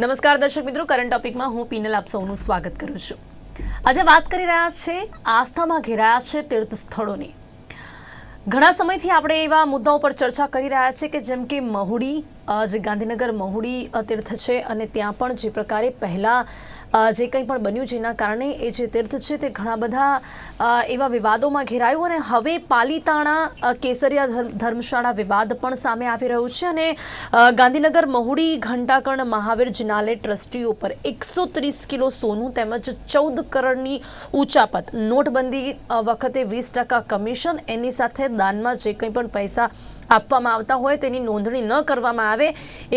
નમસ્કાર દર્શક મિત્રો કરંટ ટોપિકમાં હું પીનલ આપ સૌનું સ્વાગત કરું છું. આજે વાત કરી રહ્યા છે આસ્થામાં ઘેરાયા છે તીર્થ સ્થળોની ઘણા સમયથી આપણે એવા મુદ્દાઓ પર ચર્ચા કરી રહ્યા છે કે જેમ કે મહુડી જે ગાંધીનગર મહુડી તીર્થ છે અને ત્યાં પણ જે પ્રકારે પહેલાં જે કંઈ પણ બન્યું જેના કારણે એ જે તીર્થ છે, તે ઘણા બધા એવા વિવાદોમાં ઘેરાયું અને હવે પાલીતાણા કેસરિયા ધર્મ- ધર્મશાળા વિવાદ પણ સામે આવી રહ્યું છે અને ગાંધીનગર મહુડી ઘંટાકર્ણ મહાવીર જિનાલય ટ્રસ્ટીઓ ઉપર એકસો ત્રીસ કિલો સોનું તેમજ ચૌદ કરોડની ઉચાપત. નોટબંધી વખતે વીસ ટકા કમિશન. એની સાથે દાનમાં જે કંઈ પણ પૈસા આપવામાં આવતા હોય તેની નોંધણી ન કરવામાં આવે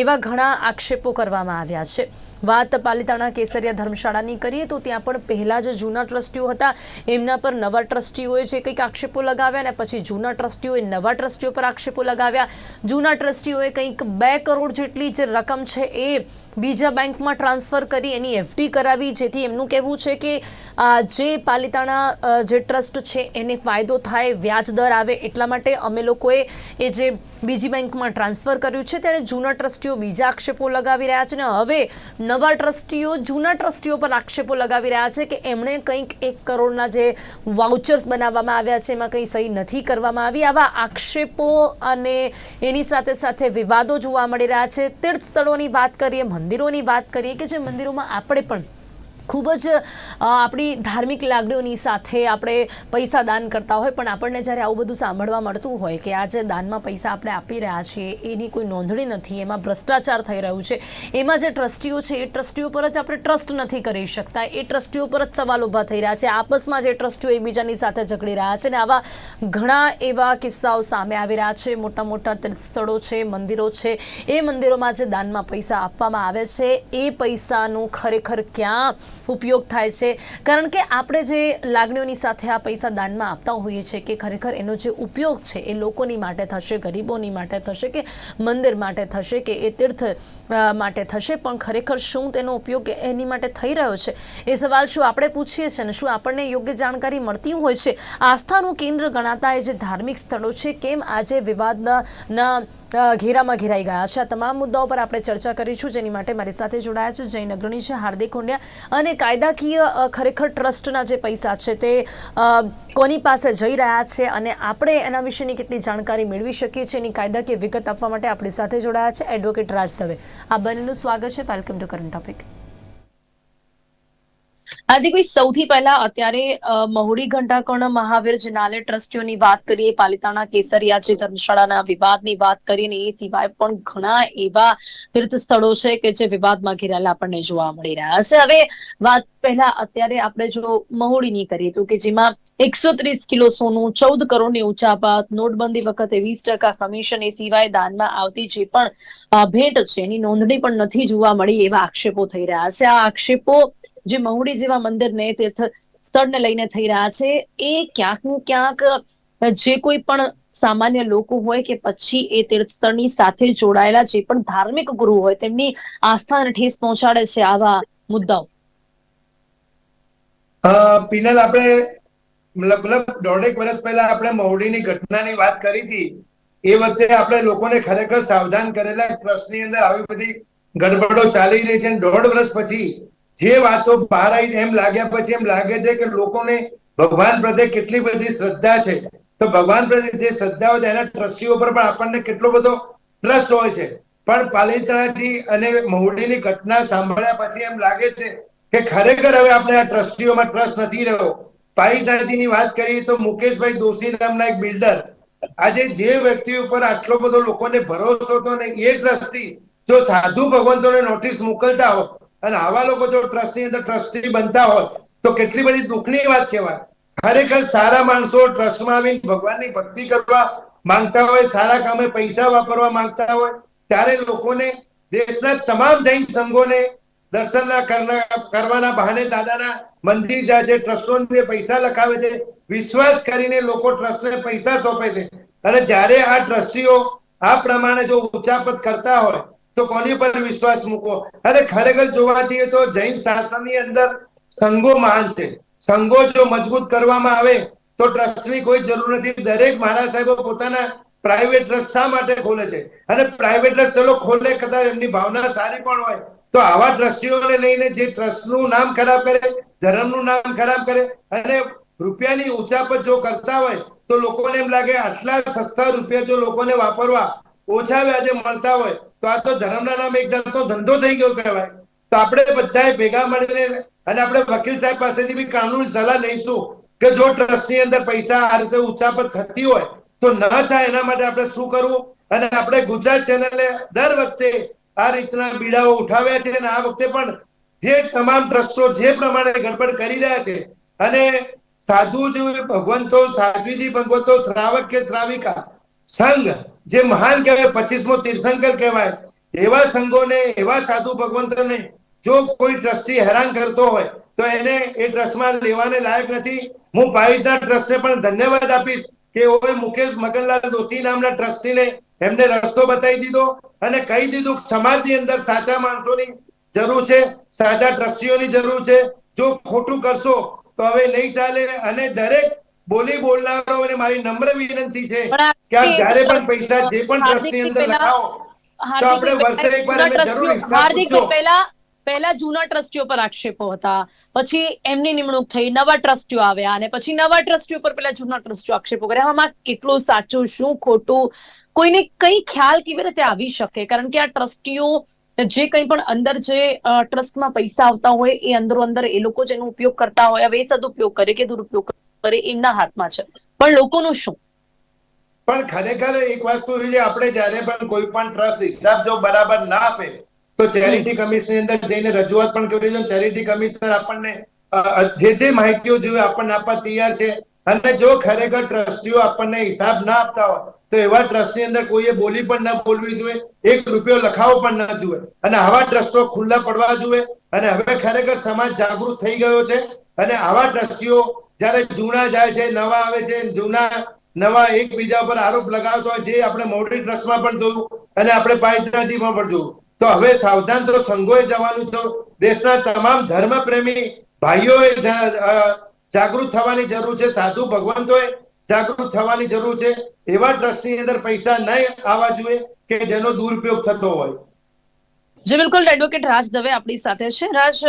એવા ઘણા આક્ષેપો કરવામાં આવ્યા છે. વાત પાલિતાણા કેસરિયા ધર્મશાળાની કરીએ તો ત્યાં પણ પહેલાં જે જૂના ટ્રસ્ટીઓ હતા. એમના પર નવા ટ્રસ્ટીઓએ જે કંઈક આક્ષેપો લગાવ્યા અને પછી જૂના ટ્રસ્ટીઓએ નવા ટ્રસ્ટીઓ પર આક્ષેપો લગાવ્યા. જૂના ટ્રસ્ટીઓએ કંઈક બે કરોડ જેટલી જે રકમ છે એ બીજા બેંકમાં ટ્રાન્સફર કરી એની એફડી કરાવી, જેથી એમનું કહેવું છે કે જે પાલિતાણા જે ટ્રસ્ટ છે એને ફાયદો થાય, વ્યાજ દર આવે, એટલા માટે અમે લોકોએ એ જે બીજી બેંકમાં ટ્રાન્સફર કર્યું છે ત્યારે જૂના ટ્રસ્ટીઓ બીજા આક્ષેપો લગાવી રહ્યા છે અને હવે નવા ટ્રસ્ટીઓ જૂના ટ્રસ્ટીઓ પર આક્ષેપો લગાવી રહ્યા છે કે એમણે કંઈક એક કરોડના જે વાઉચર્સ બનાવવામાં આવ્યા છે, એમાં કંઈ સહી નથી કરવામાં આવી. આવા આક્ષેપો અને એની સાથે સાથે વિવાદો જોવા મળી રહ્યા છે. તીર્થ સ્થળોની વાત કરીએ મંદિરોની વાત કરીએ કે જે મંદિરોમાં આપણે પણ ખૂબ જ આપણી ધાર્મિક લાગણીઓની સાથે આપણે પૈસા દાન કરતા હોય, પણ આપણને જ્યારે આવું બધું સાંભળવા મળતું હોય કે આ જે દાનમાં પૈસા આપણે આપી રહ્યા છીએ, એની કોઈ નોંધણી નથી, એમાં ભ્રષ્ટાચાર થઈ રહ્યું છે, એમાં જે ટ્રસ્ટીઓ છે, એ ટ્રસ્ટીઓ પર જ આપણે ટ્રસ્ટ નથી કરી શકતા, એ ટ્રસ્ટીઓ પર જ સવાલ ઊભા થઈ રહ્યા છે, આપસમાં જે ટ્રસ્ટીઓ એકબીજાની સાથે ઝઘડી રહ્યા છે અને આવા ઘણા એવા કિસ્સાઓ સામે આવી રહ્યા છે મોટા મોટા તીર્થ સ્થળો છે, મંદિરો છે, એ મંદિરોમાં જે દાનમાં પૈસા આપવામાં આવે છે, એ પૈસાનું ખરેખર ક્યાં ઉપયોગ થાય છે. કારણ કે આપણે જે લાગણીઓની સાથે આ પૈસા દાનમાં આપતા હોઈએ છીએ કે ખરેખર એનો જે ઉપયોગ છે એ લોકોની માટે થશે, ગરીબોની માટે થશે કે મંદિર માટે થશે કે એ તીર્થ માટે થશે, પણ ખરેખર શું તેનો ઉપયોગ એની માટે થઈ રહ્યો છે? એ સવાલ શું આપણે પૂછીએ છીએ ને શું આપણને યોગ્ય જાણકારી મળતી હોય છે? આસ્થાનું કેન્દ્ર ગણાતા એ જે ધાર્મિક સ્થળો છે, કેમ આજે વિવાદના ઘેરામાં ઘેરાઈ ગયા છે? આ તમામ મુદ્દાઓ પર આપણે ચર્ચા કરીશું. જેની માટે મારી સાથે જોડાયા છે જૈન અગ્રણી છે, હાર્દિક હોંડિયા અને કાયદાકીય ખરેખર ટ્રસ્ટના જે પૈસા છે તે કોની પાસે જઈ રહ્યા છે અને આપણે એના વિશેની કેટલી જાણકારી મેળવી શકીએ છીએ એની કાયદાકીય વિગત આપવા માટે આપણી સાથે જોડાયા છે એડવોકેટ રાજ દવે. આ બંનેનું સ્વાગત છે. Welcome to current topic. Hardikbhai સૌથી પહેલા અત્યારે મહુડી ઘંટાકર્ણ મહાવીર જનાલય ટ્રસ્ટીઓની વાત કરીએ, પાલિતાણા કેસરિયા જે ધર્મશાળાના વિવાદની વાત કરીએ એ સિવાય પણ ઘણા એવા તીર્થ સ્થળો છે કે જે વિવાદમાં ઘેરાયેલા આપણને જોવા મળી રહ્યા છે. હવે વાત પહેલા અત્યારે આપણે જો મહુડીની કરીએ તો કે જેમાં એકસો ત્રીસ કિલો સોનું, ચૌદ કરોડની પાત નોટબંધી વખતે વીસ ટકા કમિશન એ સિવાય દાનમાં આવતી જે પણ ભેટ છે એની નોંધણી પણ નથી જોવા મળી એવા આક્ષેપો થઈ રહ્યા છે. આ આક્ષેપો જે મહુડી જેવા મંદિરને તીર્થ સ્થળને લઈને થઈ રહ્યા છે, એ ક્યાંક ને ક્યાંક, જે કોઈ પણ સામાન્ય લોકો હોય કે પછી એ તીર્થ સ્થળની સાથે જોડાયેલા જે પણ ધાર્મિક ગુરુ હોય, તેમની આસ્થાને ઠેસ પહોંચાડે છે આવા મુદ્દાઓ. પિનલ, આપણે લગભગ દોઢેક વર્ષ પહેલા આપણે મહુડીની ઘટનાની વાત કરી હતી. એ વખતે આપણે લોકોને ખરેખર સાવધાન કરેલા ટ્રસ્ટની અંદર આવી બધી ગડબડો ચાલી રહી છે દોઢ વર્ષ પછી જે વાતો બહાર આવી એમ લાગ્યા પછી એમ લાગે છે કે લોકોને ભગવાન પ્રત્યે કેટલી બધી શ્રદ્ધા છે. તો ભગવાન પ્રત્યે જે શ્રદ્ધા હોય એના ટ્રસ્ટીઓ પર પણ આપણને કેટલો બધો ટ્રસ્ટ હોય છે. પણ પાલિતાણાથી અને મહુડીની ઘટના સાંભળ્યા પછી એમ લાગે છે કે ખરેખર હવે આપણે આ ટ્રસ્ટીઓમાં ટ્રસ્ટ નથી રહ્યો. પાલિતાણાથી વાત કરીએ તો મુકેશભાઈ દોશી નામના એક બિલ્ડર આજે જે વ્યક્તિ ઉપર આટલો બધો લોકોને ભરોસો હતો ને એ ટ્રસ્ટી જો સાધુ ભગવંતોને નોટિસ મોકલતા હોય અને આવા લોકો જો ટ્રસ્ટની અંદર ટ્રસ્ટી બનતા હોય, તો કેટલી બધી દુઃખની વાત કહેવાય. ખરેખર સારા માણસો ટ્રસ્ટમાં આવીને ભગવાનની ભક્તિ કરવા માંગતા હોય, સારા કામે પૈસા વાપરવા માંગતા હોય, ત્યારે લોકોને દેશના તમામ જૈન સંઘોને દર્શન કરવાના બહાને દાદાના મંદિર જાય છે ટ્રસ્ટોને પૈસા લખાવે છે. વિશ્વાસ કરીને લોકો ટ્રસ્ટને પૈસા સોંપે છે. અને જ્યારે આ ટ્રસ્ટીઓ આ પ્રમાણે જો ઉચ્ચાપત કરતા હોય તો કોની પર વિશ્વાસ મૂકો અરે ખરેખર જોવા જઈએ તો જૈન શાસનની અંદર સંઘો મહાન છે. સંઘો જો મજબૂત કરવામાં આવે તો ટ્રસ્ટની કોઈ જરૂર નથી. દરેક મહારાજ સાહેબો પોતાના પ્રાઇવેટ ટ્રસ્ટ શા માટે ખોલે છે? અને પ્રાઇવેટ ટ્રસ્ટ ચલો ખોલે કદાચ એમની ભાવના સારી પણ હોય. તો આવા ટ્રસ્ટીઓને લઈને જે ટ્રસ્ટનું નામ ખરાબ કરે, ધર્મનું નામ ખરાબ કરે, અને રૂપિયાની ઊંચા પર જો કરતા હોય તો લોકોને એમ લાગે આટલા સસ્તા રૂપિયા જો લોકોને વાપરવા ઓછા વ્યાજે મળતા હોય, તો આ તો ધર્મના નામે એક જાતનો ધંધો થઈ ગયો કહેવાય. તો આપણે બધાએ ભેગા મળીને અને આપણે વકીલ સાહેબ પાસેથી બી કાનૂની સલાહ લઈશું કે જો ટ્રસ્ટની અંદર પૈસા આ રીતે ઉચાપત થતી હોય, તો ન થાય એના માટે આપણે શું કરવું? અને આપણે ગુજરાત ચેનલે દર વખતે આ રીતના બીડાઓ ઉઠાવ્યા છે અને આ વખતે પણ જે તમામ ટ્રસ્ટો જે પ્રમાણે ગડબડ કરી રહ્યા છે, અને સાધુ જે ભગવંતો, સાધ્વીજી, ભગવંતો, શ્રાવક કે શ્રાવિકા સંઘ, જે મહાન કહેવાય, પચીસમો તીર્થંકર કહેવાય, એવા સંઘોને, એવા સાધુ ભગવંતોને જો કોઈ ટ્રસ્ટી હેરાન કરતો હોય, તો એને એ ટ્રસ્ટમાં લેવાને લાયક નથી. હું પારિતના ટ્રસ્ટને પણ ધન્યવાદ આપીશ કે ઓએ મુકેશ મગનલાલ દોશી નામના ટ્રસ્ટીને એમને રસ્તો બતાવી દીધો અને કહી દીધું સમાજની અંદર સાચા માણસોની જરૂર છે, સાચા ટ્રસ્ટીઓની જરૂર છે. જો ખોટું કરશો તો હવે નહીં ચાલે અને દરેક બોલી બોલનારાઓને મારી નમ્ર વિનંતી છે કે આપ જ્યારે પણ પૈસા જે પણ ટ્રસ્ટની અંદર લખાવો તો આપણે વર્ષે એકવાર અમે જરૂર હાર્દિક પહેલા પહેલા જૂના ટ્રસ્ટીઓ પર આક્ષેપો હતા. પછી એમની નિમણૂક થઈ નવા ટ્રસ્ટીઓ આવ્યા અને પછી નવા ટ્રસ્ટીઓ પર પેલા જૂના ટ્રસ્ટીઓ આક્ષેપો કર્યા. આમાં કેટલું સાચું શું ખોટું? કોઈને કઈ ખ્યાલ કેવી રીતે આવી શકે? કારણ કે આ ટ્રસ્ટીઓ જે કંઈ પણ અંદર જે ટ્રસ્ટમાં પૈસા આવતા હોય એ અંદરો અંદર એ લોકો જેનો ઉપયોગ કરતા હોય હવે એ સદુપયોગ કરે કે દુરુપયોગ કરે એમના હાથમાં છે. પણ લોકોનું શું? પણ ખરેખર એક વસ્તુ છે આપણે જ્યારે પણ કોઈ પણ ટ્રસ્ટ હિસાબ જો બરાબર ના આપે તો ચેરિટી કમિશનની અંદર જઈને રજૂઆત પણ કરી છે ચેરિટી કમિશનર આપણને જે જે માહિતીઓ જોઈએ આપણને આપવા તૈયાર છે અને જો ખરેખર ટ્રસ્ટીઓ આપણને હિસાબ ના આપતા હોય તો એવા ટ્રસ્ટની અંદર કોઈએ બોલી પણ ન બોલવી જોઈએ એક રૂપિયો લખાવો પણ ન જોઈએ અને આવા ટ્રસ્ટો ખુલ્લા પડવા જોઈએ અને હવે ખરેખર સમાજ જાગૃત થઈ ગયો છે અને આવા ટ્રસ્ટીઓ જ્યારે જૂના જાય છે, નવા આવે છે, જૂના, નવા એકબીજા પર આરોપ લગાવતો હોય છે આપણે મોટી ટ્રસ્ટમાં પણ જોયું અને આપણે પાયદાજીમાં પણ જોયું. તો હવે સાવધાન તો સંઘોએ જવાનું તો દેશના તમામ ધર્મ પ્રેમી ભાઈઓએ જાગૃત થવાની જરૂર છે, સાધુ ભગવંતોએ જાગૃત થવાની જરૂર છે. એવા ટ્રસ્ટની અંદર પૈસા નહીં આવવા જોઈએ કે જેનો દુરુપયોગ થતો હોય. જે બિલકુલ એડવોકેટ રાજ દવે આપણી સાથે છે. રાજ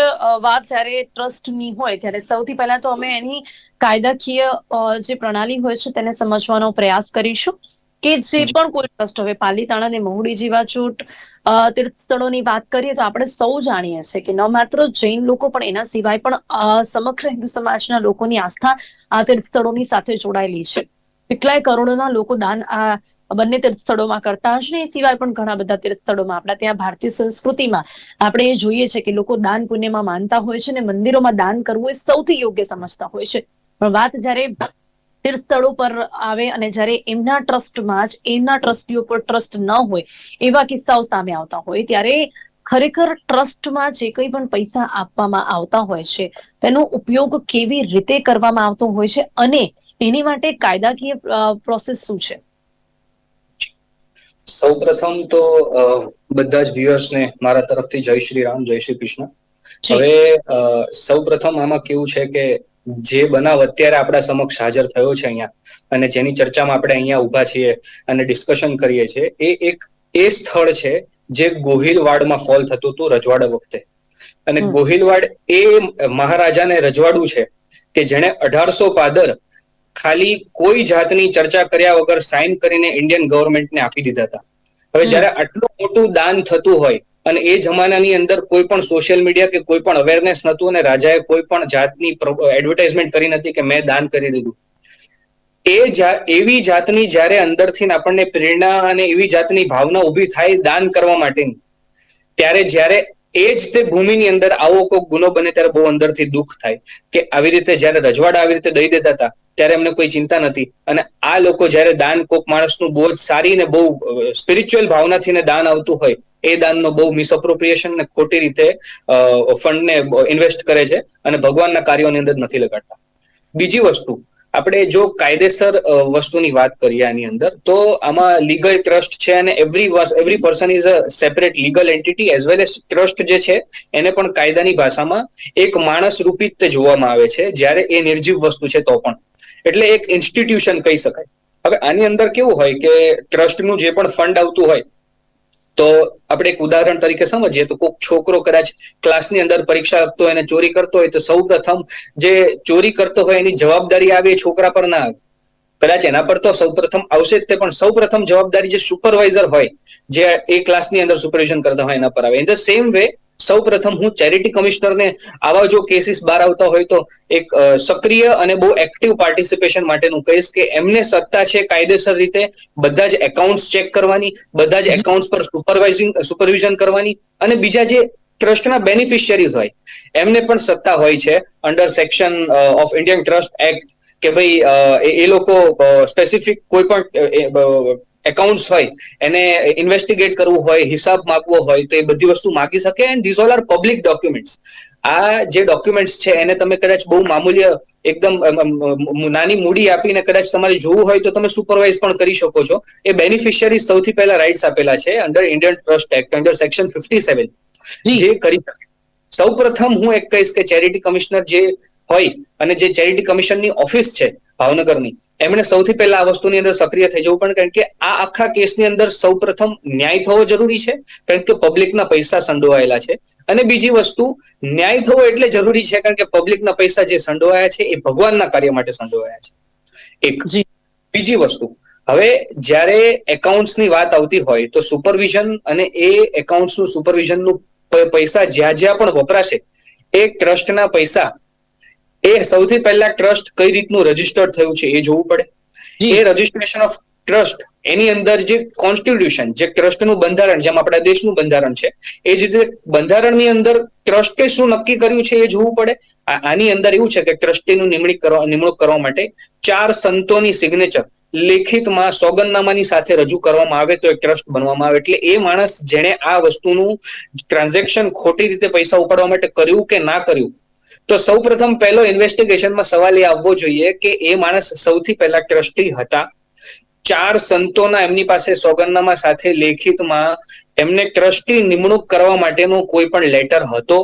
વાત જ્યારે ટ્રસ્ટની હોય ત્યારે સૌથી પહેલા તો અમે એની કાયદાકીય જે પ્રણાલી હોય છે તેને સમજવાનો પ્રયાસ કરીશું કે જે પણ કોઈ ટ્રસ્ટ હવે પાલીતાણા અને મહુડી જેવા છૂટ તીર્થ સ્થળોની વાત કરીએ તો આપણે સૌ જાણીએ છીએ કે ન માત્ર જૈન લોકો પણ એના સિવાય પણ સમગ્ર હિન્દુ સમાજના લોકોની આસ્થા આ તીર્થ સ્થળોની સાથે જોડાયેલી છે. કેટલાય કરોડોના લોકો દાન આ બંને તીર્થ સ્થળોમાં કરતા હશે ને એ સિવાય પણ ઘણા બધા તીર્થ સ્થળોમાં આપણા ત્યાં ભારતીય સંસ્કૃતિમાં આપણે એ જોઈએ છે કે લોકો દાન પુણ્યમાં માનતા હોય છે ને મંદિરોમાં દાન કરવું એ સૌથી યોગ્ય સમજતા હોય છે. પણ વાત જ્યારે તીર્થ સ્થળો પર આવે અને જ્યારે એમના ટ્રસ્ટમાં જ, એમના ટ્રસ્ટીઓ પર ટ્રસ્ટ ન હોય, એવા કિસ્સાઓ સામે આવતા હોય, ત્યારે ખરેખર ટ્રસ્ટમાં જે કંઈ પણ પૈસા આપવામાં આવતા હોય છે, તેનો ઉપયોગ કેવી રીતે કરવામાં આવતો હોય છે અને એની માટે કાયદાકીય પ્રોસેસ શું છે? સૌપ્રથમ તો બધા જ વ્યુઅર્સને મારા તરફથી જય શ્રી રામ જય શ્રી કૃષ્ણ. હવે સૌ પ્રથમ આમાં કેવું છે કે જે બનાવ અત્યારે આપણા સમક્ષ હાજર થયો છે અહીંયા અને જેની ચર્ચામાં આપણે અહીંયા ઊભા છીએ અને ડિસ્કશન કરીએ છીએ એ એક એ સ્થળ છે જે ગોહિલવાડમાં ફોલ થતું હતું રજવાડા વખતે. અને ગોહિલવાડ એ મહારાજાને રજવાડું છે કે જેણે અઢારસો પાદર ખાલી કોઈ જાતની ચર્ચા કર્યા વગર સાઇન કરીને ઇન્ડિયન ગવર્મેન્ટને આપી દીધા હતા હવે. જ્યારે આટલું મોટું દાન થતું હોય અને એ જમાનાની અંદર કોઈ પણ સોશિયલ મીડિયા કે કોઈ પણ અવેરનેસ નહોતું અને રાજાએ કોઈ પણ જાતની એડવર્ટાઇઝમેન્ટ કરી નથી કે મેં દાન કરી દીધું એ એવી જાતની જ્યારે અંદરથી આપણને પ્રેરણા અને એવી જાતની ભાવના ઊભી થાય દાન કરવા માટેની ત્યારે જ્યારે એ જ તે ભૂમિની અંદર આવો કોઈ ગુનો બને ત્યારે બહુ અંદરથી દુઃખ થાય કે આવી રીતે જ્યારે રજવાડા આવી રીતે દઈ દેતા હતા, ત્યારે એમને કોઈ ચિંતા નથી અને આ લોકો જ્યારે દાન કોક માણસનું બહુ જ સારી ને બહુ સ્પિરિચ્યુઅલ ભાવનાથી ને દાન આવતું હોય, એ દાનનો બહુ મિસઅપ્રોપ્રિએશન ને ખોટી રીતે ફંડને ઇન્વેસ્ટ કરે છે અને ભગવાનના કાર્યોની અંદર નથી લગાડતા. બીજી વસ્તુ આપણે જો કાયદેસર વસ્તુની વાત કરીએ આની અંદર, તો આમાં લીગલ ટ્રસ્ટ છે અને every every person is a separate legal entity as well as trust જે છે, એને પણ કાયદાની ભાષામાં એક માણસ રૂપી જોવામાં આવે છે, જ્યારે એ નિર્જીવ વસ્તુ છે તો પણ. એટલે એક ઇન્સ્ટિટ્યુશન કહી શકાય. હવે આની અંદર કેવું હોય કે ટ્રસ્ટનું જે પણ ફંડ આવતું હોય તો આપણે એક ઉદાહરણ તરીકે સમજીએ તો કોઈક છોકરો કદાચ ક્લાસની અંદર પરીક્ષા આપતો હોય અને ચોરી કરતો હોય તો સૌ પ્રથમ જે ચોરી કરતો હોય એની જવાબદારી આવે એ છોકરા પર ના આવે. કદાચ એના પર તો સૌ પ્રથમ આવશે જ તે, પણ સૌ પ્રથમ જવાબદારી જે સુપરવાઇઝર હોય, જે એ ક્લાસની અંદર સુપરવિઝન કરતા હોય એના પર આવે. ઇન ધ સેમ વે સૌ પ્રથમ હું ચેરિટી કમિશનરને આવા જો કેસીસ બહાર આવતા હોય તો એક સક્રિય અને બહુ એક્ટિવ પાર્ટિસિપેશન માટેનું કહીશ કે એમને સત્તા છે કાયદેસર રીતે બધા જ એકાઉન્ટ્સ ચેક કરવાની, બધા જ એકાઉન્ટ્સ પર સુપરવાઇઝિંગ સુપરવિઝન કરવાની અને બીજા જે ટ્રસ્ટના બેનિફિશિયરીઝ હોય, એમને પણ સત્તા હોય છે under section of Indian trust act કે ભાઈ એ એ લોકો સ્પેસિફિક કોઈ પણ એકાઉન્ટ્સ હોય એને ઇન્વેસ્ટિગેટ કરવું હોય હિસાબ માગવો હોય તો એ બધી વસ્તુ માગી શકે and these all are public documents આ જે ડોક્યુમેન્ટ્સ છે એને તમે કદાચ બહુ મામૂલી એકદમ નાની મૂડી આપીને કદાચ તમારે જોવું હોય તો તમે સુપરવાઇઝ પણ કરી શકો છો. એ બેનિફિશિયરી સૌથી પહેલા રાઇટ્સ આપેલા છે under Indian trust act under section fifty seven. જે કરી શકે. સૌ પ્રથમ હું એક કહીશ કે ચેરિટી કમિશનર જે હોય અને જે ચેરિટી કમિશનની ઓફિસ છે ભાવનગરની. એમણે સૌથી પહેલા આ વસ્તુની અંદર સક્રિય થઈ જવું પણ કારણ કે આ આખા કેસની અંદર સૌ પ્રથમ ન્યાય થવો જરૂરી છે કારણ કે પબ્લિકના પૈસા સંડોવાયેલા છે. અને બીજી વસ્તુ ન્યાય થવો એટલે જરૂરી છે કારણ કે પબ્લિકના પૈસા જે સંડોવાયા છે એ ભગવાનના કાર્ય માટે સંડોવાયા છે. એક. બીજી વસ્તુ હવે જ્યારે એકાઉન્ટ્સની વાત આવતી હોય તો સુપરવિઝન અને એ એકાઉન્ટ્સનું સુપરવિઝનનું પૈસા જ્યાં જ્યાં પણ વપરાશે એ ટ્રસ્ટના પૈસા એ સૌથી પહેલા ટ્રસ્ટ કઈ રીતનું રજીસ્ટર્ડ થયું છે એ જોવું પડે? એ રજીસ્ટ્રેશન ઓફ ટ્રસ્ટ એની અંદર જે કોન્સ્ટિટ્યુશન જે ટ્રસ્ટનું બંધારણ જેમ આપણા દેશનું બંધારણ છે એ જ રીતે બંધારણની અંદર ટ્રસ્ટે શું નક્કી કર્યું છે એ જોવું પડે? આની અંદર એવું છે કે ટ્રસ્ટીનું નિમણૂક કરવા નિમણૂક કરવા માટે ચાર સંતોની સિગ્નેચર લેખિતમાં સોગંદનામાની સાથે રજૂ કરવામાં આવે તો એક ટ્રસ્ટ બનવામાં આવે. એટલે એ માણસ જેણે આ વસ્તુનું ટ્રાન્ઝેક્શન ખોટી રીતે પૈસા ઉપાડવા માટે કર્યું કે ના કર્યું તો સૌ પ્રથમ પહેલો ઇન્વેસ્ટિગેશનમાં સવાલ એ આવવો જોઈએ કે એ માણસ સૌથી પહેલા ટ્રસ્ટી હતા. ચાર સંતોના એમની પાસે સોગંદનામા સાથે લેખિતમાં એમને ટ્રસ્ટી નિમણૂક કરવા માટેનો કોઈ પણ લેટર હતો.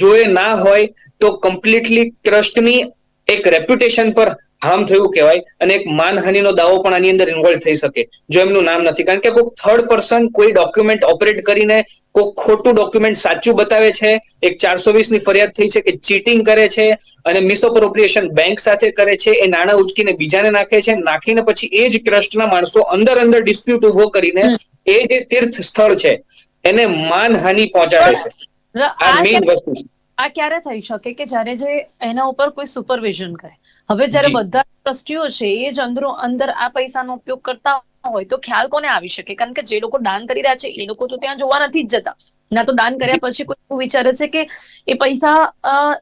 જો એ ના હોય તો કમ્પ્લીટલી ટ્રસ્ટની એક રેપ્યુટેશન પર હાર્મ થયું કહેવાય અને એક માનહાનિનો દાવો પણ આની અંદર ઇન્વોલ્વ થઈ શકે જો એમનું નામ નથી. કારણ કે કોઈ થર્ડ પર્સન કોઈ ડોક્યુમેન્ટ ઓપરેટ કરીને કોઈ ખોટું ડોક્યુમેન્ટ સાચું બતાવે છે એક ચારસો વીસની ફરિયાદ થઈ છે કે ચીટિંગ કરે છે અને મિસઅપ્રોપ્રિએશન બેંક સાથે કરે છે એ નાણાં ઉચકીને બીજાને નાખે છે નાખીને પછી એ જ ટ્રસ્ટના માણસો અંદર અંદર ડિસ્પ્યુટ ઊભો કરીને એ જે તીર્થ સ્થળ છે એને માનહાનિ પહોંચાડે છે. આ આ મેઇન વસ્તુ છે. આ ક્યારે થઈ શકે કે જ્યારે જે એના ઉપર કોઈ સુપરવિઝન કરે? હવે જ્યારે બધા ટ્રસ્ટીઓ છે એ જ અંદરો અંદર આ પૈસાનો ઉપયોગ કરતા હોય તો ખ્યાલ કોને આવી શકે? કારણ કે જે લોકો દાન કરી રહ્યા છે એ લોકો તો ત્યાં જોવા નથી જ જતા. ના તો દાન કર્યા પછી કોઈ એવું વિચારે છે કે એ પૈસા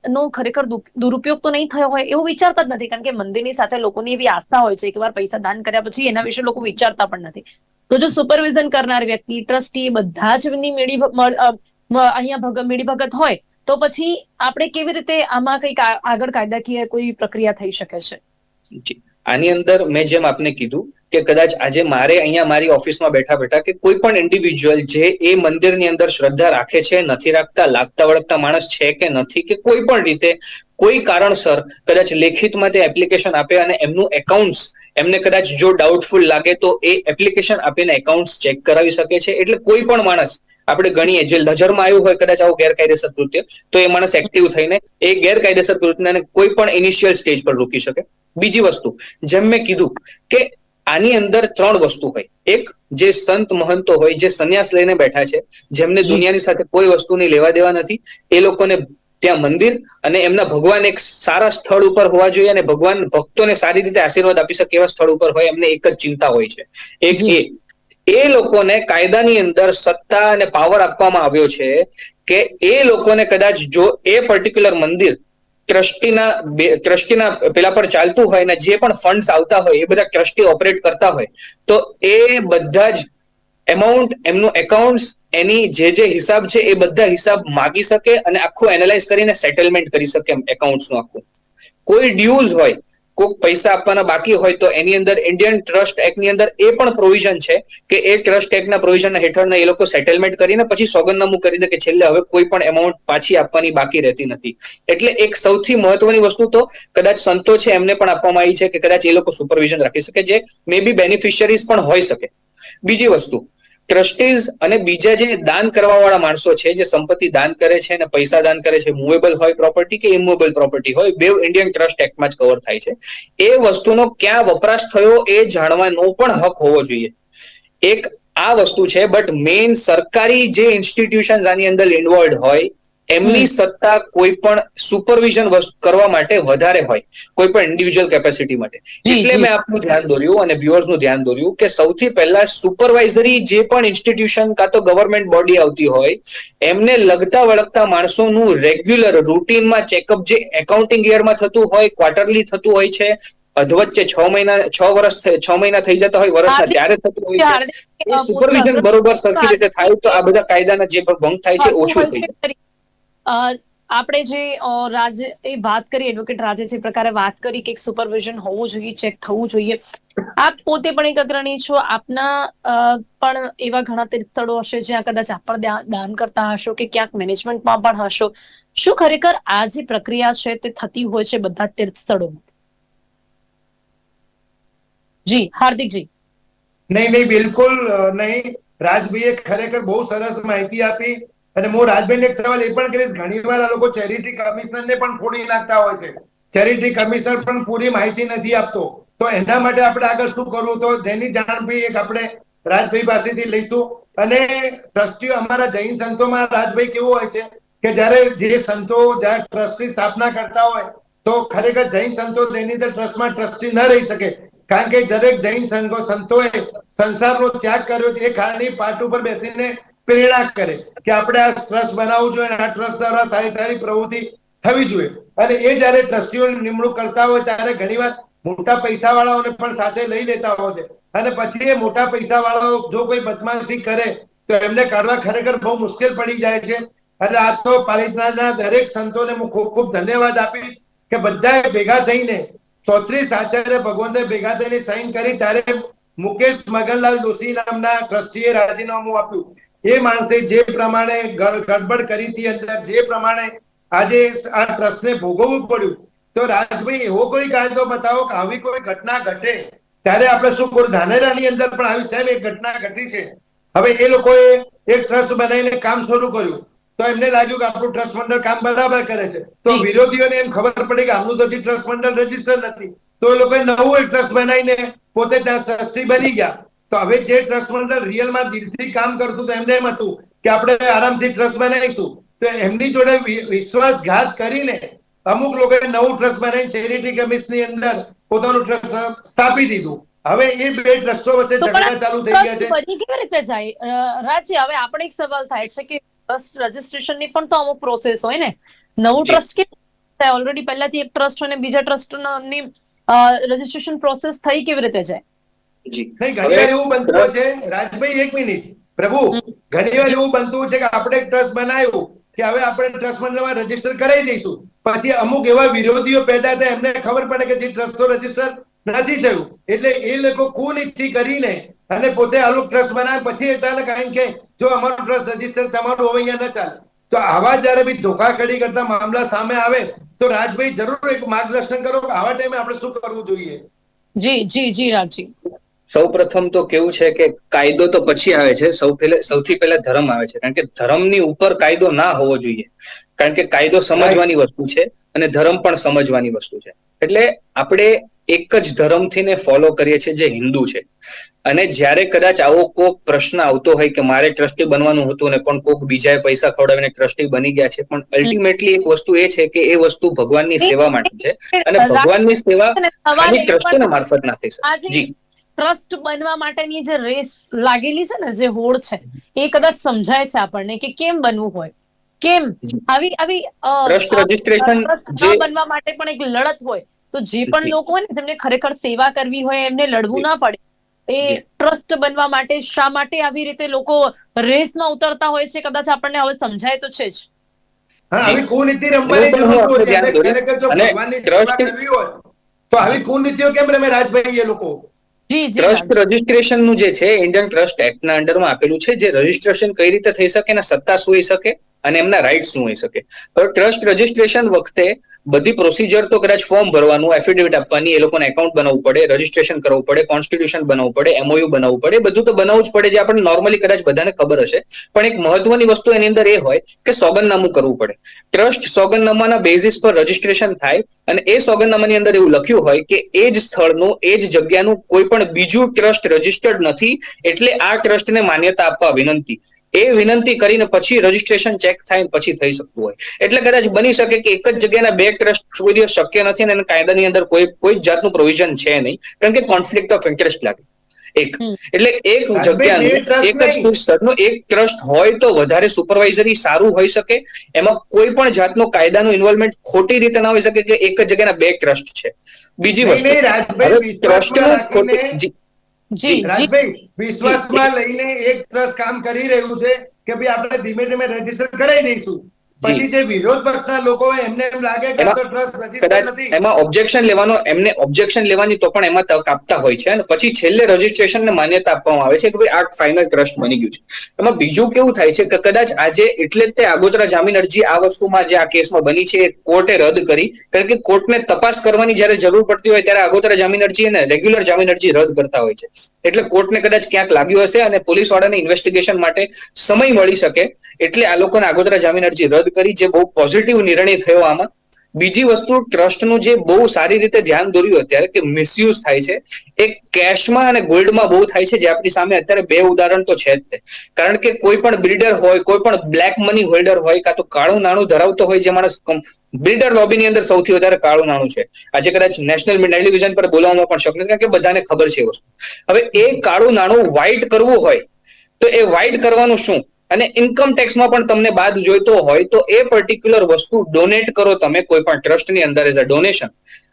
નો ખરેખર દુરુપયોગ તો નહીં થયો હોય એવું વિચારતા જ નથી. કારણ કે મંદિરની સાથે લોકોની એવી આસ્થા હોય છે એકવાર પૈસા દાન કર્યા પછી એના વિશે લોકો વિચારતા પણ નથી. તો જો સુપરવિઝન કરનાર વ્યક્તિ ટ્રસ્ટી બધા જ ની મેળી ભ- ભગત અ, મ- અહીંયા ભગ- મેળીભગત હોય તો પછી આપણે કેવી રીતે આમાં કંઈક આગળ કાયદાકીય કોઈ પ્રક્રિયા થઈ શકે છે? આની અંદર મેં જેમ આપને કીધું કે કદાચ આજે મારે અહીંયા મારી ઓફિસમાં બેઠા બેઠા કે કોઈ પણ ઇન્ડિવિજ્યુઅલ જે એ મંદિરની અંદર શ્રદ્ધા રાખે છે, નથી રાખતા, લાગતા વળગતા માણસ છે કે નથી કે કોઈ પણ રીતે કોઈ કારણસર કદાચ લેખિતમાં તે એપ્લિકેશન આપે અને એમનું એકાઉન્ટ્સ એમને કદાચ જો ડાઉટફુલ લાગે તો એ એપ્લિકેશન આપીને એકાઉન્ટ્સ ચેક કરાવી શકે છે. એટલે કોઈ પણ માણસ આપણે ગણીએ જે નજરમાં આવ્યું હોય કદાચ આવું ગેરકાયદેસર કૃત્ય તો એ માણસ એક્ટિવ થઈને એ ગેરકાયદેસર કૃત્યને કોઈ પણ ઇનિશિયલ સ્ટેજ પર રોકી શકે. બીજી વસ્તુ જેમ મેં કીધું કે આની અંદર ત્રણ વસ્તુ હોય. એક જે સંત મહંતો હોય જે સંન્યાસ લઈને બેઠા છે જેમને દુનિયાની સાથે કોઈ વસ્તુની લેવા દેવા નથી એ લોકોને ત્યાં મંદિર અને એમના ભગવાન એક સારા સ્થળ ઉપર હોવા જોઈએ અને ભગવાન ભક્તોને સારી રીતે આશીર્વાદ આપી શકે એવા સ્થળ ઉપર હોય એમને એક જ ચિંતા હોય છે. એક એ એ લોકોને કાયદાની અંદર સત્તા અને પાવર આપવામાં આવ્યો છે કે એ લોકોને કદાચ જો એ પર્ટિક્યુલર મંદિર ટ્રસ્ટીના બે- ટ્રસ્ટીના પેલા પર ચાલતું હોય ને જે પણ ફંડ્સ આવતા હોય એ બધા ટ્રસ્ટી ઓપરેટ કરતા હોય તો એ બધા જ એમાઉન્ટ એમનું એકાઉન્ટ્સ એની જે જે હિસાબ છે એ બધા હિસાબ માગી શકે અને આખું એનાલાઇઝ કરીને સેટલમેન્ટ કરી શકે એકાઉન્ટ્સનું આખું. કોઈ ડ્યુઝ હોય કોઈ પૈસા આપવાના બાકી હોય તો એની અંદર ઇન્ડિયન ટ્રસ્ટ એક્ટની અંદર એ પણ પ્રોવિઝન છે કે એ ટ્રસ્ટ એક્ટના પ્રોવિઝન હેઠળના એ લોકો સેટલમેન્ટ કરીને પછી સોગંદનામું કરી દે કે છેલ્લે હવે કોઈ પણ એમાઉન્ટ પાછી આપવાની બાકી રહેતી નથી. એટલે એક સૌથી મહત્વની વસ્તુ તો કદાચ સંતો છે એમને પણ આપવામાં આવી છે કે કદાચ એ લોકો સુપરવિઝન રાખી શકે જે મે બી બેનિફિશિયરીઝ પણ હોઈ શકે. બીજી વસ્તુ ટ્રસ્ટીઝ અને બીજા જે દાન કરવા વાળા માણસો છે, જે સંપત્તિ દાન કરે છે અને પૈસા દાન કરે છે મૂવેબલ હોય પ્રોપર્ટી કે ઇમુવેબલ પ્રોપર્ટી હોય, બે ઇન્ડિયન ટ્રસ્ટ એક્ટમાં જ કવર થાય છે. એ વસ્તુનો ક્યાં વપરાશ થયો એ જાણવાનો પણ હક હોવો જોઈએ. એક આ વસ્તુ છે બટ મેઇન સરકારી જે ઇન્સ્ટિટ્યુશન્સ આની અંદર ઇન્વોલ્વ હોય એમની સત્તા કોઈ પણ સુપરવિઝન કરવા માટે વધારે હોય કોઈ પણ ઇન્ડિવિજ્યુઅલ કેપેસિટી માટે. એટલે મેં આપનું ધ્યાન દોર્યું અને વ્યુઅર્સનું ધ્યાન દોર્યું કે સૌથી પહેલા સુપરવાઇઝરી જે પણ ઇન્સ્ટિટ્યુશન કાં તો ગવર્મેન્ટ બોડી આવતી હોય એમને લગતા વળગતા માણસોનું રેગ્યુલર રૂટીનમાં ચેકઅપ જે એકાઉન્ટિંગ યરમાં થતું હોય ક્વાર્ટરલી થતું હોય છે અધવચ્ચે છ મહિના છ વર્ષ છ મહિના થઈ જતા હોય વર્ષના ત્યારે થતું હોય છે. સુપરવિઝન બરોબર સરખી રીતે થાય તો આ બધા કાયદાના જે પણ ભંગ થાય છે ઓછું થઈ. અ, આપણે જે રાજ એ વાત કરી એડવોકેટ રાજે જે પ્રકારે વાત કરી કે સુપરવિઝન હોવું જોઈએ ચેક થવું જોઈએ. આપ પોતે પણ એક અગ્રણી છો, આપના પણ એવા ઘણા તીર્થસ્થળો હશે જ્યાં કદાચ આપ પણ દાન કરતા હશો કે ક્યાંક મેનેજમેન્ટમાં પણ હશો. શું ખરેખર આ જે પ્રક્રિયા છે તે થતી હોય છે બધા તીર્થસ્થળોમાં? જી હાર્દિકજી નહીં નહીં, બિલકુલ નહીં. રાજભાઈએ ખરેખર બહુ સરસ માહિતી આપી. અને હું રાજભાઈને એક સવાલ એ પણ કરીશ, ઘણીવાર આ લોકો ચેરિટી કમિશનરને પણ ફોડી નાખતા હોય છે. ચેરિટી કમિશનર પણ પૂરી માહિતી નથી આપતો. તો એના માટે આપણે આગળ શું કરવું? તો જેની જાણ બી એક આપણે રાજભાઈ પાસેથી લઈશું. અને ટ્રસ્ટીઓ, અમારા જૈન સંતોમાં રાજભાઈ કેવું હોય છે કે જ્યારે જે સંતો, જ્યારે ટ્રસ્ટની સ્થાપના કરતા હોય, તો ખરેખર જૈન સંતો તેની અંદર ટ્રસ્ટમાં ટ્રસ્ટી ન રહી શકે. કારણ કે દરેક જૈન સંઘો સંતોએ સંસારનો ત્યાગ કર્યો છે, એ ખાલી પાટ ઉપર બેસીને પ્રેરણા કરે કે આપણે આ ટ્રસ્ટ બનાવવું જોઈએ અને આ ટ્રસ્ટ દ્વારા સારી સારી પ્રવૃત્તિ થવી જોઈએ. અને એ જ્યારે ટ્રસ્ટીઓની નિમણૂક કરતા હોય ત્યારે ઘણીવાર મોટા પૈસા વાળાઓને પણ સાથે લઈ લેતા હોય છે. અને પછી એ મોટા પૈસા વાળાઓ જો કોઈ બદમાશી કરે તો એમને કાઢવા ખરેખર બહુ મુશ્કેલ પડી જાય છે. એટલે આ તો પાલિતાના દરેક સંતોને હું ખૂબ ખૂબ ધન્યવાદ આપીશ કે બધાએ ભેગા થઈને ચોત્રીસ આચાર્ય ભગવંતે ભેગા થઈને સાઈન કરી ત્યારે મુકેશ મગનલાલ દોશી નામના ટ્રસ્ટીએ રાજીનામું આપ્યું. એ માણસે જે પ્રમાણે ગડબડ કરી હતી અંદર જે પ્રમાણે આજે આ ટ્રસ્ટને ભોગવવું પડ્યું તો રાજભાઈ એવો કોઈ કાયદો બતાવો કે આવી કોઈ ઘટના ઘટે? ત્યારે આપણે શું ધાનેરાની અંદર પણ આવી સેમ એક ઘટના ઘટી છે. હવે એ લોકોએ એક ટ્રસ્ટ બનાવીને કામ શરૂ કર્યું. તો એમને લાગ્યું કે આપણું ટ્રસ્ટ મંડળ કામ બરાબર કરે છે. તો. વિરોધીઓને એમ ખબર પડી કે આમનું તો હજી ટ્રસ્ટ મંડળ રજિસ્ટર નથી. તો એ લોકોએ નવું એક ટ્રસ્ટ બનાવીને પોતે ત્યાં ટ્રસ્ટી બની ગયા. તો હવે જે ટ્રસ્ટ મંડળ રિયલમાં દિલથી કામ કરતું તો એમને એમ હતું કે આપણે આરામથી ટ્રસ્ટ બનાવીશું. તો એમની જોડે વિશ્વાસઘાત કરીને અમુક લોકોએ નવું ટ્રસ્ટ બનાવી ચેરિટી કમિશનની અંદર પોતાનું ટ્રસ્ટ સ્થાપી દીધું. હવે એ બે ટ્રસ્ટો વચ્ચે ઝઘડા ચાલુ થઈ ગયા છે. બની કેવી રીતે જાય? રાજી હવે આપણે એક સવાલ થાય છે કે ટ્રસ્ટ રજીસ્ટ્રેશનની પણ તો અમુક પ્રોસેસ હોય ને. નવું ટ્રસ્ટ કે ઓલરેડી પહેલાથી એક ટ્રસ્ટ અને બીજા ટ્રસ્ટની રજીસ્ટ્રેશન પ્રોસેસ થઈ કેવી રીતે જાય? નહીં ઘણી વાર એવું બનતું છે રાજભાઈ એક મિનિટ. પ્રભુ ઘણી વાર એવું બનતું છે કે આપણે ટ્રસ્ટ બનાવ્યું કે હવે આપણે ટ્રસ્ટ મંડળમાં રજિસ્ટર કરાવી દઈશું. પછી અમુક એવા વિરોધીઓ પેદા થાય એમને ખબર પડે કે જે ટ્રસ્ટ રજિસ્ટર નથી થયું. એટલે એ લોકો કુનીતિ કરીને અને પોતે આલુક ટ્રસ્ટ બનાવે પછી એ તાને કારણ કે જો અમારું ટ્રસ્ટ રજિસ્ટર તમારું હવે અહીંયા ન ચાલે. તો આવા જયારે બી ધોખાધડી કરતા મામલા સામે આવે તો રાજભાઈ જરૂર એક માર્ગદર્શન કરો કે આવા ટાઈમે આપણે શું કરવું જોઈએ? જી જી જી રાજજી. સૌ પ્રથમ તો કેવું છે કે કાયદો તો પછી આવે છે. સૌ પહેલા સૌથી પહેલા ધર્મ આવે છે. કારણ કે ધર્મની ઉપર કાયદો ના હોવો જોઈએ. કારણ કે કાયદો સમજવાની વસ્તુ છે અને ધર્મ પણ સમજવાની વસ્તુ છે. એટલે આપણે એક જ ધર્મથી ને ફોલો કરીએ છીએ જે હિન્દુ છે. અને જ્યારે કદાચ આવો કોક પ્રશ્ન આવતો હોય કે મારે ટ્રસ્ટી બનવાનું હતું ને પણ કોક બીજાએ પૈસા ખવડાવીને ટ્રસ્ટી બની ગયા છે પણ અલ્ટિમેટલી એક વસ્તુ એ છે કે એ વસ્તુ ભગવાનની સેવા માટે છે. અને ભગવાનની સેવા ખાલી ટ્રસ્ટીના મારફત ના થઈ શકે. જી. ટ્રસ્ટ બનવા માટેની જે રેસ લાગેલી છે ને જે હોડ છે એ કદાચ સમજાય છે આપણને કે કેમ બનવું હોય? કેમ? આવી આવી જે- બનવા માટે પણ એક લડત હોય. તો જે પણ લોકો હોય ને જેમને ખરેખર સેવા કરવી હોય એમને લડવું ના પડે એ ટ્રસ્ટ બનવા માટે શા માટે આવી રીતે લોકો રેસમાં ઉતરતા હોય છે કદાચ આપણને હવે સમજાય તો છે જ. હા આવી કુનીતિ રમવાની જરૂર હું શું આપનું છે ધ્યાન અને ખરેખર જો ભગવાનની સેવા કરવી હોય તો આવી કુનીતિઓ કેમ રમે? રાજભાઈ એ લોકો. ટ્રસ્ટ રાજ. રજીસ્ટ્રેશનનું જે છે ઇન્ડિયન ટ્રસ્ટ એક્ટના અંડરમાં આપેલું છે જે રજીસ્ટ્રેશન કઈ રીતે થઈ શકે અને સત્તા શું હોઈ શકે અને એમના રાઇટ શું હોઈ શકે. હવે ટ્રસ્ટ રજીસ્ટ્રેશન વખતે બધી પ્રોસિજર તો કદાચ ફોર્મ ભરવાનું એફિડેવિટ આપવાની, એ લોકોને એકાઉન્ટ બનાવવું પડે રજીસ્ટ્રેશન કરવું પડે કોન્સ્ટિટ્યુશન બનાવવું પડે એમઓયુ બનાવવું પડે બધું તો બનાવવું જ પડે જે આપણને નોર્મલી કદાચ બધાને ખબર હશે. પણ એક મહત્વની વસ્તુ એની અંદર એ હોય કે સોગંદનામું કરવું પડે. ટ્રસ્ટ સોગંદનામાના બેઝિસ પર રજીસ્ટ્રેશન થાય અને એ સોગંદનામાની અંદર એવું લખ્યું હોય કે એ જ સ્થળનું, એ જ જગ્યાનું કોઈ પણ બીજું ટ્રસ્ટ રજીસ્ટર્ડ નથી, એટલે આ ટ્રસ્ટને માન્યતા આપવા વિનંતી. એ વિનંતી કરીને પછી રજીસ્ટ્રેશન ચેક થાય પછી થઈ શકતું હોય. એટલે કદાચ બની શકે કે એક જ જગ્યાના બે ટ્રસ્ટ કોઈ દિવસ શક્ય નથી અને કાયદાની અંદર કોઈ કોઈ જ જાતનું પ્રોવિઝન છે નહીં કારણ કે કોન્ફ્લિક્ટ ઓફ ઇન્ટરેસ્ટ લાગે. એક. એટલે એક જગ્યાનું એક જ. સ્તરનું એક ટ્રસ્ટ હોય તો વધારે સુપરવાઇઝરી સારું હોઈ શકે. એમાં કોઈ પણ જાતનો કાયદાનું ઇન્વોલ્વમેન્ટ ખોટી રીતે ના હોઈ શકે કે એક જ જગ્યાના બે ટ્રસ્ટ છે. બીજી વસ્તુ. ટ્રસ્ટનું જી, રાજભાઈ વિશ્વાસમાં લઈને એક ટ્રસ્ટ કામ કરી રહ્યું છે કે ભાઈ આપણે ધીમે ધીમે રજિસ્ટર કરાવી દઈશું. પછી જે વિરોધ પક્ષના લોકો એમને એમ લાગે કે આ તો ટ્રસ્ટ રજિસ્ટર નથી. એમાં ઓબ્જેક્શન લેવાનો એમને ઓબ્જેક્શન લેવાની તો પણ એમાં તક આપતા હોય છે. અને પછી છેલ્લે રજીસ્ટ્રેશન ને માન્યતા આપવામાં આવે છે કે ભાઈ આ ફાઇનલ ટ્રસ્ટ બની ગયું છે. એમાં બીજું કેવું થાય છે કે કદાચ આજે એટલે જ તે આગોતરા જામીન અરજી આ વસ્તુમાં જે આ કેસમાં બની છે એ કોર્ટે રદ કરી. કારણ કે કોર્ટને તપાસ કરવાની જ્યારે જરૂર પડતી હોય ત્યારે આગોતરા જામીન અરજી અને રેગ્યુલર જામીન અરજી રદ કરતા હોય છે. એટલે કોર્ટને કદાચ ક્યાંક લાગ્યું હશે અને પોલીસ વાળાને ઇન્વેસ્ટિગેશન માટે સમય મળી શકે એટલે આ લોકોને આગોતરા જામીન અરજી રદ કરી જે બહુ પોઝિટિવ નિર્ણય થયો આમાં. બીજી વસ્તુ ટ્રસ્ટનું જે બહુ સારી રીતે ધ્યાન દોર્યું અત્યારે કે મિસયુઝ થાય છે. એ કેશમાં અને ગોલ્ડમાં બહુ થાય છે, જે આપણી સામે અત્યારે બે ઉદાહરણ તો છે જ તે. કારણ કે કોઈ પણ બિલ્ડર હોય, કોઈ પણ બ્લેક મની હોલ્ડર હોય, કાં તો કાળું નાણું ધરાવતો હોય જે માણસ બિલ્ડર લોબીની અંદર સૌથી વધારે કાળું નાણું છે. આજે કદાચ નેશનલ ટેલિવિઝન પર બોલાવવામાં પણ શક્ય કારણ કે બધાને ખબર છે વસ્તુ. હવે એ કાળું નાણું વ્હાઇટ કરવું હોય, તો એ વ્હાઇટ કરવાનું શું? અને ઇન્કમ ટેક્સમાં પણ તમને બાદ જોઈતો હોય તો એ પર્ટિક્યુલર વસ્તુ ડોનેટ કરો તમે કોઈ પણ ટ્રસ્ટની અંદર એઝ અ ડોનેશન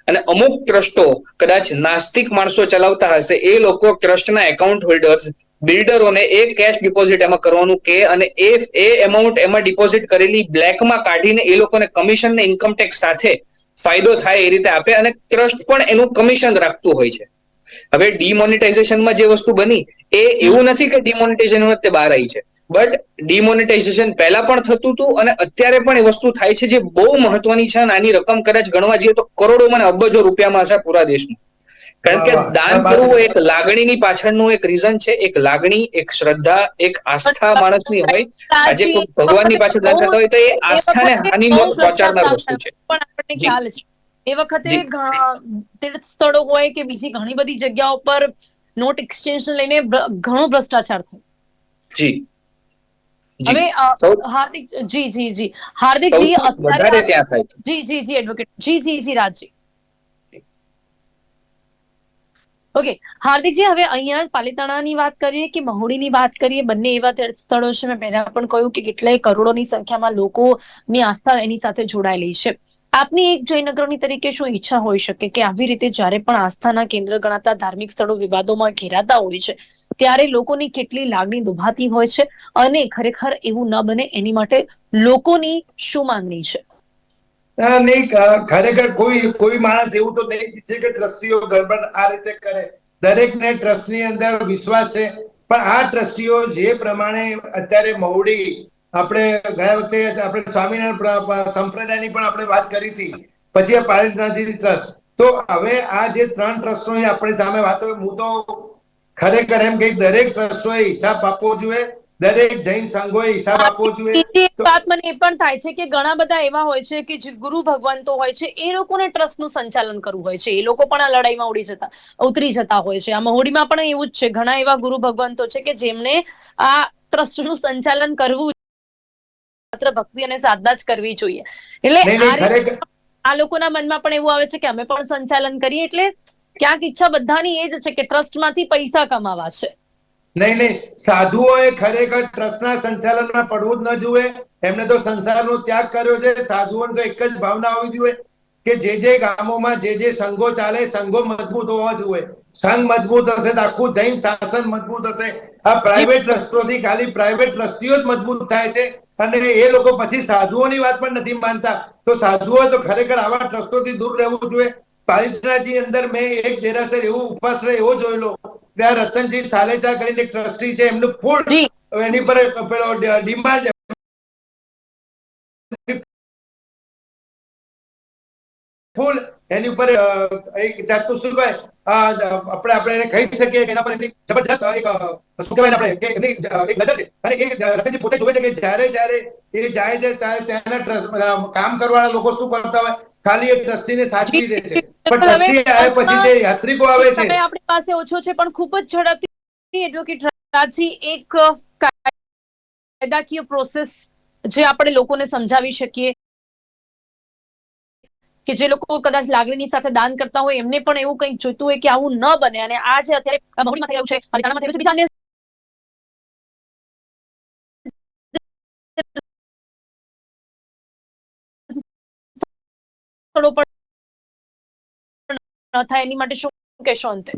અને અમુક ટ્રસ્ટો કદાચ નાસ્તિક માણસો ચલાવતા હશે, એ લોકો ટ્રસ્ટના એકાઉન્ટ હોલ્ડર્સ બિલ્ડરોને એ કેશ ડિપોઝિટ એમાં કરવાનું કે અને એ એ એમાઉન્ટ એમાં ડિપોઝિટ કરેલી બ્લેકમાં કાઢીને એ લોકોને કમિશન ને ઇન્કમ ટેક્સ સાથે ફાયદો થાય એ રીતે આપે અને ટ્રસ્ટ પણ એનું કમિશન રાખતું હોય છે. હવે ડિમોનિટાઇઝેશનમાં જે વસ્તુ બની, એ એવું નથી કે ડિમોનિટાઇઝેશન વખતે બહાર આવી છે. બટ ડિમોનેટાઇઝેશન પહેલા પણ થતું હતું અને અત્યારે પણ એ વસ્તુ થાય છે જે બહુ મહત્વની છે અને આની રકમ કદાચ ગણવા જઈએ તો કરોડોમાં અને અબજો રૂપિયામાં હશે પૂરા દેશમાં કારણ કે. દાન કરવું એક લાગણીની પાછળનું એક રીઝન છે એક લાગણી એક શ્રદ્ધા એક આસ્થા માણસની હોય. આજે ભગવાનની પાછળ દાન કરતા હોય તો એ આસ્થાને હાનિ પહોંચાડનાર વસ્તુ છે. પણ આપણને ખ્યાલ છે. એ વખતે તીર્થ સ્થળો હોય કે બીજી ઘણી બધી જગ્યાઓ પર નોટ એક્સચેન્જ લઈને ઘણો ભ્રષ્ટાચાર થયો. જી. હવે હાર્દિક જી જી જી. હાર્દિકજી અત્યારે જી જી જી એડવોકેટ જી જી જી રાજજી. ઓકે હાર્દિકજી હવે અહીંયા પાલિતાણાની વાત કરીએ કે મહુડીની વાત કરીએ? બંને એવા સ્થળો છે. મેં પહેલા પણ કહ્યું કે કેટલાય કરોડોની સંખ્યામાં લોકોની આસ્થા એની સાથે જોડાયેલી છે. આપની એક જયનગરની તરીકે શું ઈચ્છા હોઈ શકે કે આવી રીતે જ્યારે પણ આસ્થાના કેન્દ્ર ગણાતા ધાર્મિક સ્થળો વિવાદોમાં ઘેરાતા હોય છે, ત્યારે લોકોની કેટલી લાગણી દુભાતી હોય છે અને ખરેખર એવું ન બને એની માટે લોકોની શું માંગણી છે? નહીં ખરેખર કોઈ કોઈ માણસ એવું તો નહીં ઈચ્છે કે ટ્રસ્ટીઓ ગડબડ આ રીતે કરે. દરેકને ટ્રસ્ટની અંદર વિશ્વાસ છે, પણ આ ટ્રસ્ટીઓ જે પ્રમાણે અત્યારે મહુડી આપણે ગયા વખતે આપણે સ્વામિનારાયણ સંપ્રદાયની પણ આપણે વાત કરી હતી. પછી આ ટ્રસ્ટ. તો હવે આ જે ત્રણ ટ્રસ્ટોની આપણી સામે વાત હોય હું તો ખરેખર એમ કે દરેક ટ્રસ્ટોએ હિસાબ આપવો જોઈએ. દરેક જૈન સંઘોએ હિસાબ આપવો જોઈએ. એક વાત મને એ પણ થાય છે કે ઘણા બધા એવા હોય છે કે જે ગુરુ ભગવંતો હોય છે એ લોકોને ટ્રસ્ટનું સંચાલન કરવું હોય છે. એ લોકો પણ આ લડાઈમાં ઉડી જતા ઉતરી જતા હોય છે. આ મહોડીમાં પણ એવું જ છે. ઘણા એવા ગુરુ ભગવંતો છે કે જેમને આ ટ્રસ્ટનું સંચાલન કરવું માત્ર ભક્તિ અને સાધના જ કરવી જોઈએ. એટલે આ લોકોના મનમાં પણ એવું આવે છે કે અમે પણ સંચાલન કરીએ એટલે ક્યાંક ઈચ્છા બધાની એ જ છે કે ટ્રસ્ટમાંથી પૈસા કમાવા છે. નહીં નહીં સાધુઓએ ખરેખર ટ્રસ્ટના સંચાલનમાં પડવું જ ન જોઈએ એમને તો સંસારનો ત્યાગ કર્યો છે. સાધુઓને તો એક જ ભાવના હોવી જોઈએ કે જે જે ગામોમાં જે જે સંઘો ચાલે સંઘો મજબૂત હોવા જોઈએ. સંઘ મજબૂત હશે તો આખું જૈન શાસન મજબૂત હશે. આ પ્રાઇવેટ ટ્રસ્ટોથી ખાલી પ્રાઇવેટ ટ્રસ્ટીઓ જ મજબૂત થાય છે. અને એ લોકો પછી સાધુઓની વાત પણ નથી માનતા. તો સાધુઓ તો ખરેખર આવા ટ્રસ્ટોથી દૂર રહેવું જોઈએ. પાલિતાણાની અંદર મેં એક દેરાસર એવું ઉપાશ્રય એવો જોયેલો ત્યાં રતનજી સાલેચા કરીને એક ટ્રસ્ટી છે એમનું ફૂડ એની પર પેલો ડિમાન્ડ ફૂલ એની ઉપર એક જાતનું શું કહેવાય આપણે આપણે એને કહી શકીએ કે એના પર એમની જબરજસ્ત એક શું કહેવાય આપણે કે એમની એક નજર છે. અને એ રતનજી પોતે જોવે છે કે જ્યારે જ્યારે એ જાય છે ત્યારે ત્યાંના ટ્રસ્ટ કામ કરવાના લોકો શું કરતા હોય? ખાલી એ ટ્રસ્ટીને સાચવી દે છે. પણ ટ્રસ્ટી આવે પછી જે યાત્રિકો આવે છે. આપણી પાસે ઓછો છે પણ ખૂબ જ ઝડપથી એડવોકેટ રાજી એક કાયદાકીય પ્રોસેસ જે આપણે લોકોને સમજાવી શકીએ. કે જે લોકો કદાચ લાગણીની સાથે દાન કરતા હોય, એમને પણ એવું કંઈક જોઈતું હોય કે આવું ન બને. અને આ જે અત્યારે છે ન થાય, એની માટે શું કહેશો અંતે?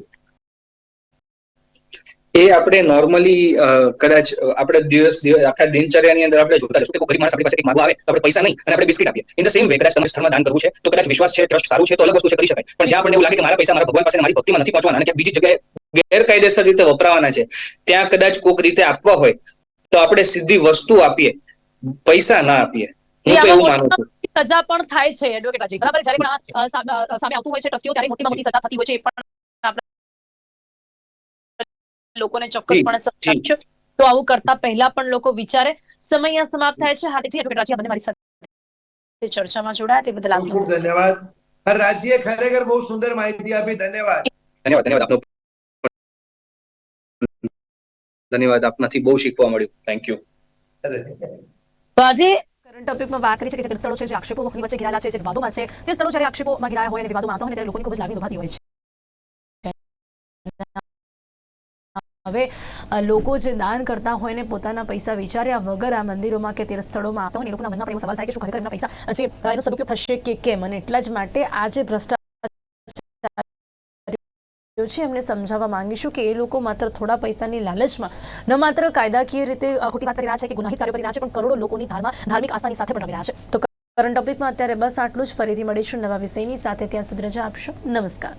એ આપણે નોર્મલી કદાચ આપણે દિવસ દિવસ આખા દિનચર્યાની અંદર આપણે જોતા રહીશું કે ગરીબ માણસ આપણી પાસે આવે આપણે પૈસા નહીં અને આપણે બિસ્કિટ આપીએ. ઇન ધ સેમ વે કદાચ તમે સ્થળમાં દાન કરવું છે તો કદાચ વિશ્વાસ છે ટ્રસ્ટ સારું છે તો અલગ વસ્તુ છે કરી શકાય. પણ જ્યાં આપણને એવું લાગે કે મારા પૈસા મારા ભગવાન પાસે મારી ભક્તિમાં નથી પહોંચવાના અને બીજી જગ્યાએ ગેરકાયદેસર રીતે વપરાવાના છે ત્યાં કદાચ કોઈક રીતે આપવા હોય તો આપણે સીધી વસ્તુ આપીએ. પૈસા ના આપીએ. હું તો એવું માનું છું. સજા પણ થાય છે એડવોકેટ રાજી બરાબર? જ્યારે પણ સામે આવતું હોય છે ટ્રસ્ટીઓ ત્યારે મોટી મોટી સજા થતી હોય છે પણ લોકોને ચોક્કસપણે સમજાવીશું તો આવું કરતા પહેલા પણ લોકો વિચારે. સમય અહીંયા સમાપ્ત થાય છે. હાર્દિકજી એડવોકેટ રાજી મારી સાથે ચર્ચામાં જોડાયા. તે બદલ ખૂબ ખૂબ ધન્યવાદ. રાજ્યએ ખરેખર બહુ સુંદર માહિતી આપી. ધન્યવાદ. ધન્યવાદ ધન્યવાદ. આપનો ધન્યવાદ આપનાથી બહુ શીખવા મળ્યું. થેન્ક યુ તો આજે કરંટ ટોપિકમાં વાત કરી છે કે જે સ્થળો છે જે આક્ષેપો લોકોની વચ્ચે ઘેરાયેલા છે જે વિવાદોમાં છે તે સ્થળો જ્યારે આક્ષેપોમાં ઘેરાયા હોય અને વિવાદોમાં આવતા હોય ત્યારે લોકોની ખૂબ જ લાગણી દુભાતી હોય છે. હવે લોકો જે દાન કરતા હોય ને પોતાના પૈસા વિચાર્યા વગર આ મંદિરોમાં કે તીર્થ સ્થળોમાં આવતા હોય લોકોના મનમાં પણ એવો સવાલ થાય કે શું ખરેખર એમના પૈસા જે એનો સદુપયોગ થશે કે કેમ? અને એટલા જ માટે આ જે ભ્રષ્ટાચાર છે, એમને સમજાવવા માંગીશું કે એ લોકો માત્ર થોડા પૈસાની લાલચમાં, ન માત્ર કાયદાકીય રીતે ખોટી વાત કરી રહ્યા છે કે ગુનાહિત કાર્યો કરી રહ્યા છે, પણ કરોડો લોકોની ધાર્મિક આસ્થાની સાથે પણ રહ્યા છે. તો કરંટ ટોપિકમાં અત્યારે બસ આટલું જ. ફરીથી મળીશું નવા વિષયની સાથે. ત્યાં સુધી રજા આપશો. નમસ્કાર.